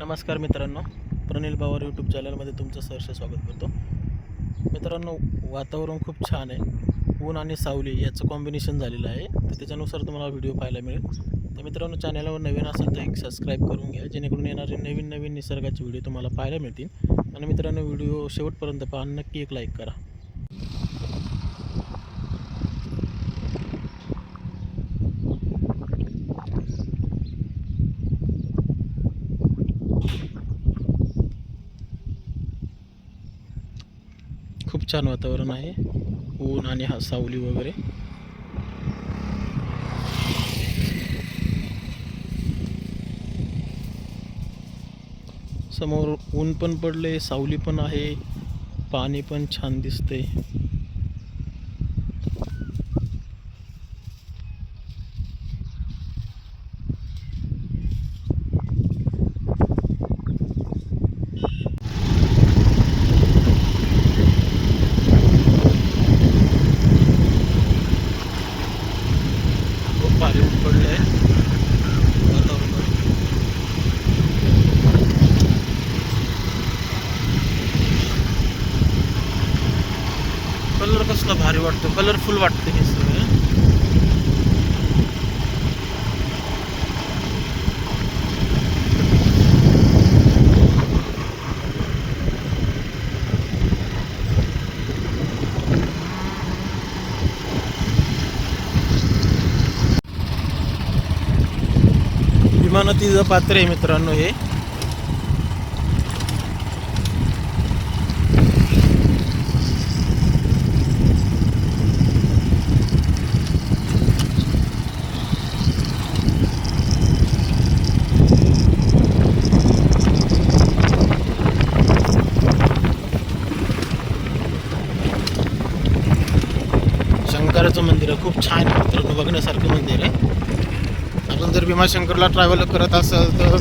नमस्कार मित्रांनो. प्रनिल पवार यूट्यूब चॅनलमध्ये तुमचं सहर्ष स्वागत करतो. मित्रांनो वातावरण खूप छान आहे. ऊन आणि सावली याचं कॉम्बिनेशन झालेलं आहे. तर त्याच्यानुसार तुम्हाला व्हिडिओ पाहायला मिळेल. तर मित्रांनो चॅनलवर नवीन असेल तर एक सबस्क्राईब करून घ्या. जेणेकरून येणारे नवीन नवीन निसर्गाचे व्हिडिओ तुम्हाला पाहायला मिळतील. आणि मित्रांनो व्हिडिओ शेवटपर्यंत पहा. नक्की एक लाईक करा. खूप छान वातावरण आहे. ऊन आणि हा सावली वगैरे. समोर ऊन पण पडले सावली पण आहे. पाणी पण छान दिसते खूप भारी उकडलं पडले आहे कलर कसला भारी वाटतो? कलरफुल वाटतं हे सगळं विमानातीचं पात्र आहे मित्रांनो हे. शंकराचं मंदिर आहे. खूप छान मित्रांनो. बघण्यासारखं मंदिर आहे. जर भीमाशंकरला ट्रॅव्हल करत असाल तर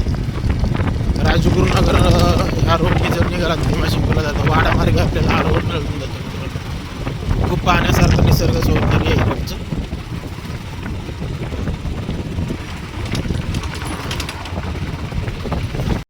राजगुरुनगर ह्या रोडनी जर निघालात भीमाशंकरला जातो. वाडा मार्ग आपल्याला हा रोड मिळून जातो. खूप पाहण्यासारखं निसर्ग सौंदर्य आहे इकडचं